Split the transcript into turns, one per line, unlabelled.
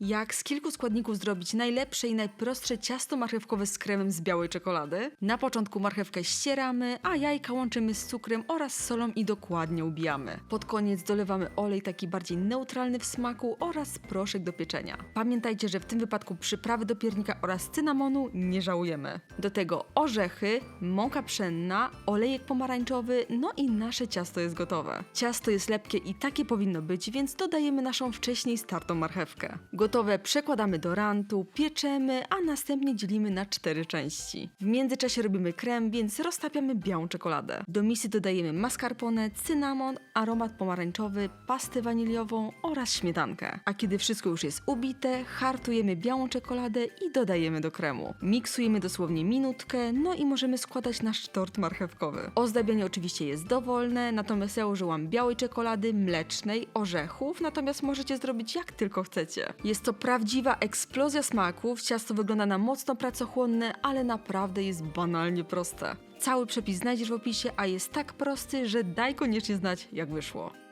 Jak z kilku składników zrobić najlepsze i najprostsze ciasto marchewkowe z kremem z białej czekolady? Na początku marchewkę ścieramy, a jajka łączymy z cukrem oraz solą i dokładnie ubijamy. Pod koniec dolewamy olej taki bardziej neutralny w smaku oraz proszek do pieczenia. Pamiętajcie, że w tym wypadku przyprawy do piernika oraz cynamonu nie żałujemy. Do tego orzechy, mąka pszenna, olejek pomarańczowy, no i nasze ciasto jest gotowe. Ciasto jest lepkie i takie powinno być, więc dodajemy naszą wcześniej startą marchewkę. Gotowe przekładamy do rantu, pieczemy, a następnie dzielimy na cztery części. W międzyczasie robimy krem, więc roztapiamy białą czekoladę. Do misy dodajemy mascarpone, cynamon, aromat pomarańczowy, pastę waniliową oraz śmietankę. A kiedy wszystko już jest ubite, hartujemy białą czekoladę i dodajemy do kremu. Miksujemy dosłownie minutkę, no i możemy składać nasz tort marchewkowy. Ozdabianie oczywiście jest dowolne, natomiast ja użyłam białej czekolady, mlecznej, orzechów, natomiast możecie zrobić jak tylko chcecie. Jest to prawdziwa eksplozja smaków, ciasto wygląda na mocno pracochłonne, ale naprawdę jest banalnie proste. Cały przepis znajdziesz w opisie, a jest tak prosty, że daj koniecznie znać jak wyszło.